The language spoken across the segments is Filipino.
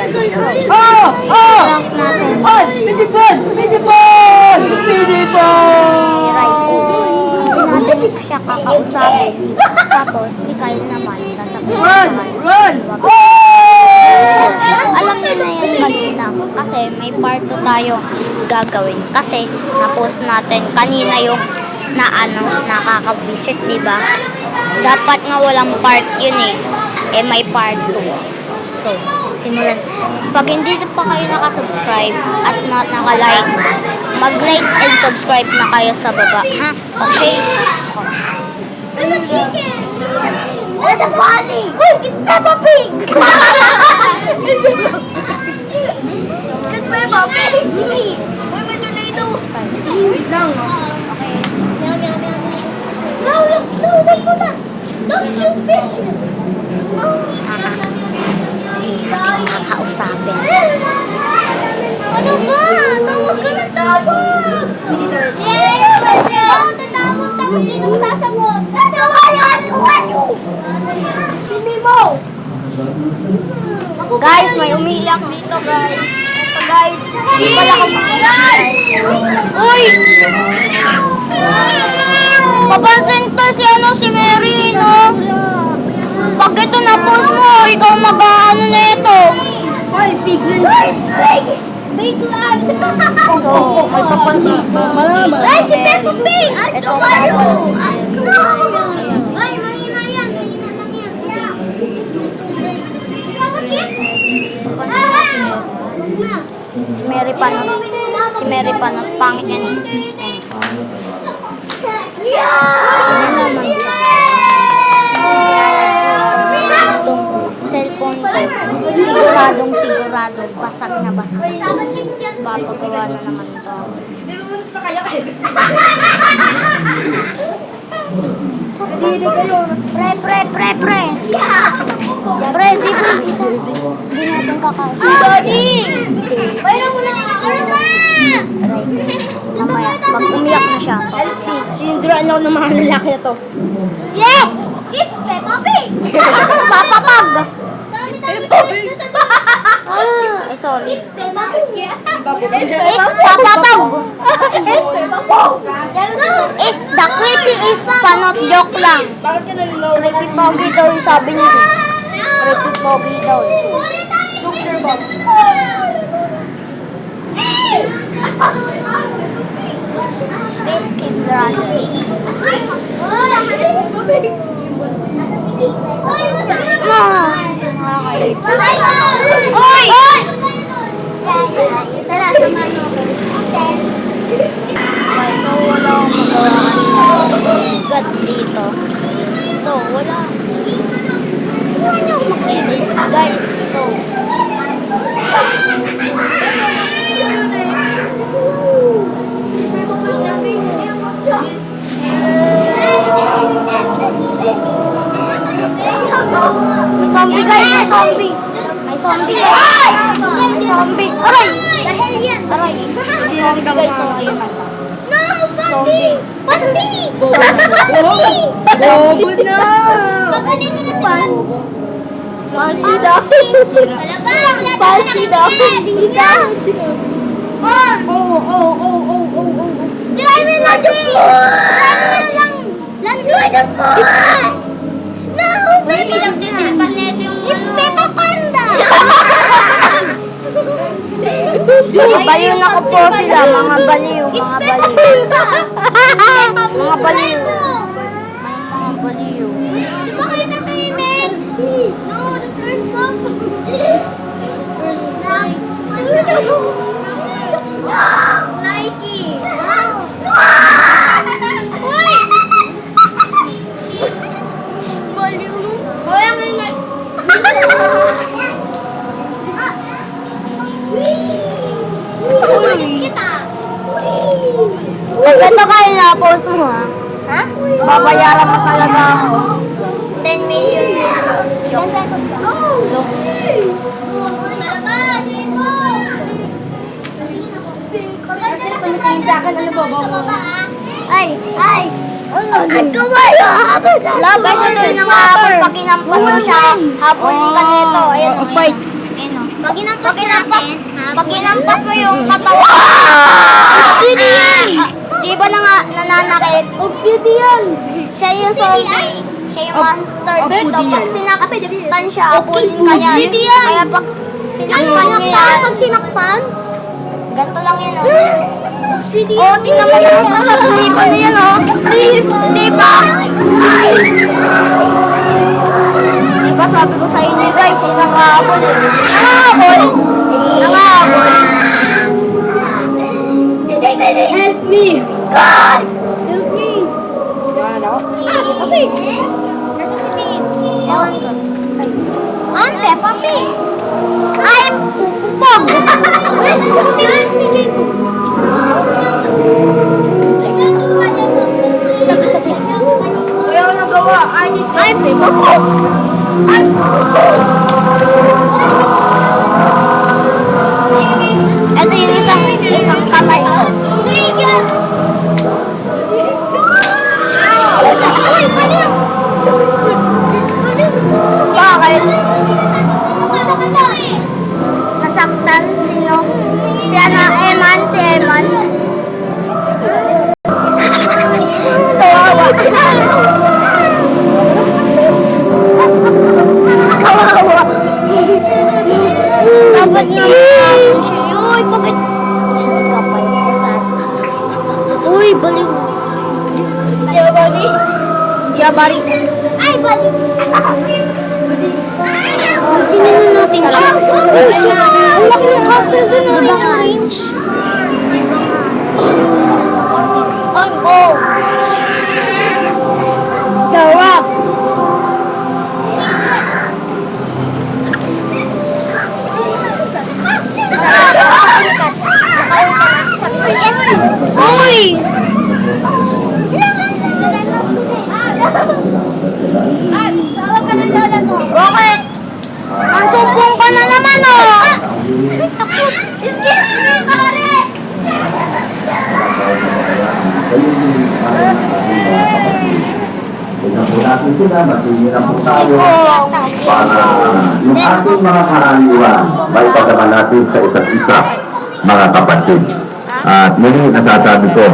Oh! Oh! Oh! Pinipon! Pinipon! Pinipon! Hindi natin siya kakausapin. Tapos, si Kyle naman, sasabihin sa Run! Alam niyo na yan kanina kasi may part 2 tayo gagawin. Kasi na-post natin kanina yung na ano, nakaka-visit, di ba? Dapat nga walang part yun eh. Eh may part 2. So, simulan. Pag hindi pa kayo nakasubscribe at na naka-like, mag-like and subscribe na kayo sa baba. Ha? Okay? There's a chicken! There's a bunny! It's Peppa Pig! Hindi mo sasagot. Tawayan! Tawayo! Hindi mo! Guys, may umiiyak dito, guys. Ito, guys. Hindi pala ako Uy! Papansin to si ano, si Mary, no? Pag ito na-post mo, ikaw mag-ano na ito. Ay, pignan Big! Big land! So, may papansin ko. Malaman. Ay, si Peppa Pig! Ang tumayo! Ang tumayo! Ay, mahina yan. Mahina lang yan. May tubig. Isama chips? Ah! Wag na. Si Mary Panot. Si Mary Panot, pangit yan. Yeah! Siguradong sigurado, basag na basag. Isama chips yan. Papagawa na naman ito. Hindi kayo. Pre, pre, pre, pre. Pre, di ba dito? Hindi natin kakausap. Si Daddy! Mayroon mo lang Ano ba? Mamaya, pag umiyak na siya, umiyak. Sinunduran ako ng mga lalaki na to. Yes! It's Peppa Pig! Papapag! Peppa Pig! Ah, eh, sorry. It's Pig! It's papapag! It's the creepy is panot joke lang. Creepy pogi daw yung sabi niya. Creepy pogi daw. eh. Please keep running. Ah, nakakainis. God dito. So, wala. Wala niyo akong mag-edit. Guys, so, Bobo na! Pag ganito na si Pan. Pandi daw. Talaga, wala daw na nakikita. Kon! Oo, oo, oo, oo, oo, oo. Sirain mo yung landi! Sirain mo lang! Landi! the phone! No! Baby It's Peppa Panda! Baliw na ko po sila, mga baliw, mga baliw. Mga baliw. Mga baliw. Di ba kayo? No, the first stop. First stop. Nike. Sa akin, ano ba ba? Ay, ay! Ano? Ang kawayo! Habang sa Guys, ito yung hapon pag inampas mo siya, habulin ka nito. Ayan, oh, fight. Ayan, oh. Pag inampas natin, Pag inampas mo yung katawan. Obsidian! Di ba na nga nananakit? Obsidian! Siya yung zombie. Siya yung monster dito. Pag sinaktan siya, apulin ka niya. Obsidian! Kaya pag Ano sinaktan niya yan, Pag sinaktan? ganito lang yan oh. Obsidian! Oo, tingnan mo yan. Di ba na yan oh? Di, di ba? Di ba sabi ko sa inyo guys, ay nangahabol. eh. Nangahabol? Nangahabol? Help me! God! Help me! Papi! Nasa si Pete. Ewan ko. Ante, papi! Ay, pupupog! Si si Jacob. Nasaktan? Sino? Si Ana Eman? Si Eman? Kawawa. Kawawa. Dapat makakapon siya. Uy, bakit? Uy, baliw. Yabari. Yabari. Ay, baliw! Sinin natin siya. Uy, sino? Ang laki ng castle dun, ah, yung range. On go! Gawa! Masinira po tayo para yung ating mga karaniwan may pagkaman natin sa isa't isa, mga kapatid. At muli nasasabi ko,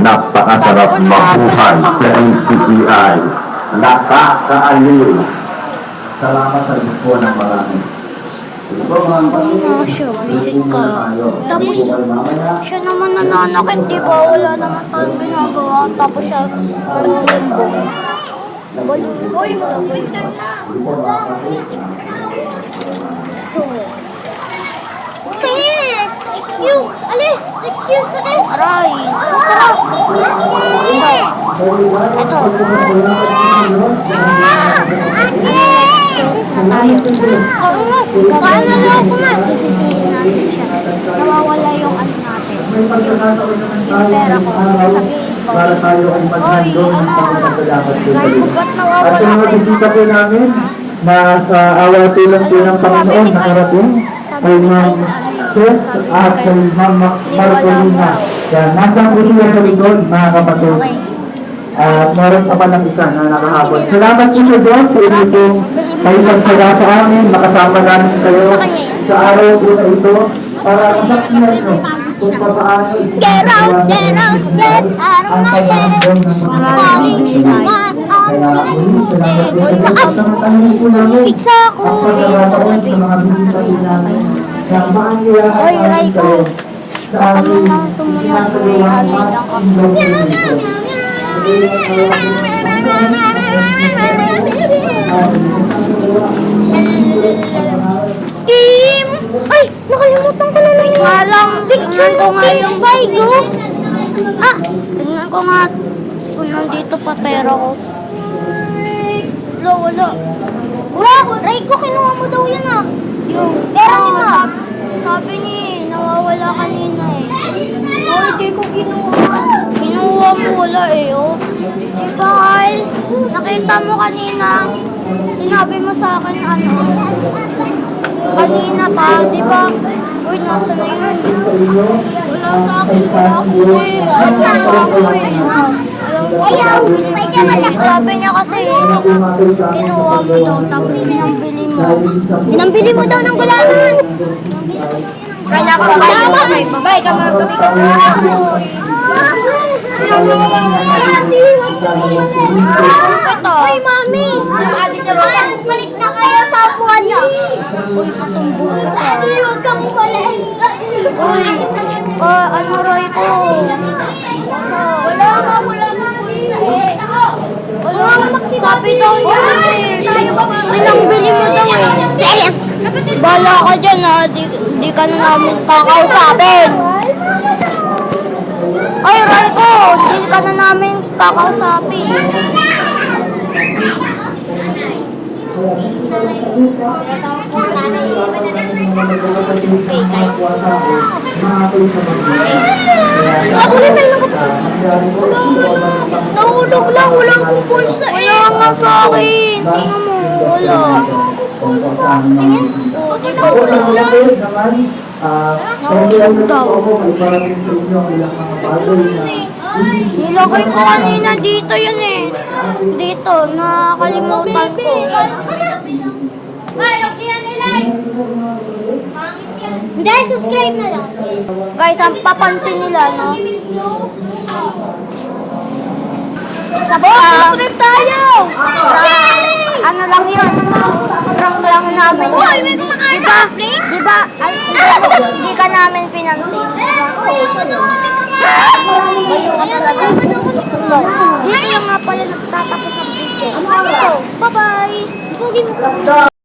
napakasarap mabuhay sa NCCI. Nakakaaliw. Salamat sa gusto ng marami. Siya, visit ka. Tapos, siya naman nananakit, di ba? Wala naman tayong ginagawa. Tapos siya nanulumbong. Uy, mag-printer na. Phoenix! Excuse! Alis! Excuse! Alis! Aray! Ito. Excuse na tayo. Kaya na ako nga. Sisisihin natin siya. Nawawala yung ano natin. Yung pera ko. Sasabihin ko. Para tayo ay maghandog ng pagkakadapat ko Kahit ko ba't At sa mga bisita po namin na sa awa tulong po ng Panginoon nakarating kay Ma'am Chef at kay Ma'am Marcolina. Yan, nasa po siya sa likod mga kapatid. At meron pa pa ng isa na nakahabol. Salamat po sa Diyos sa inyo pong kayo sa amin, makasama namin kayo. Sa araw po na ito para masaksiyan nyo kung paano Get out! Get out! Get out of ang my head! paghahandog ng mga Falling into my arms and Sa apps! Pizza pagkakataon sa na maangyayaan Oy, Ray ko. Ano sumunod? May ano lang ako. Nandito pa pera ko. Wala, wala. Ray ko, kinuha mo daw yan ah! Yung, Pero Oo, Ma'am. sabi, sabi ni, nawawala kanina eh. Oh, hindi ko kinuha. Kinuha mo wala eh, oh. Di ba, Kyle? Nakita mo kanina, sinabi mo sa akin ano, kanina pa, di ba? Uy, nasa na yun? Wala sa akin, wala ako eh. Sabi ko ako eh. Ayaw, sabi niya kasi, kinuha mo daw, tapos pinambili mo. Pinambili mo daw ng gulaman. Kaya ka ba? Bay, ka mga kami ka. Ay, mami! Balik na kayo sa buwan niya! Uy, susumbong ka. Daddy, huwag kang umalis! Uy, ah, ano Roy ko? Sabi daw niya. Pinambili mo daw eh. Bala ka dyan ha, di, di ka na namin kakausapin. Ay, ko, di ka na namin kakausapin. Okay, guys. Ako rin may Nahulog lang, wala akong pulsa eh! Wala nga sa akin. Tingnan mo, wala. Tingin, okay, nahulog lang. Nahulog daw. Nilagay ko kanina dito yun eh. Dito, nakakalimutan ko. Hindi, subscribe na lang. Guys, ang papansin nila, no? Sa prank. Trip tayo! Ano lang yun? Prank lang namin Uy, yun. may kumakain Diba? sa Afrik? Diba? Hindi ka namin pinansin. So, dito lang nga pala nagtatapos ang video. So, bye-bye! Pogi mo.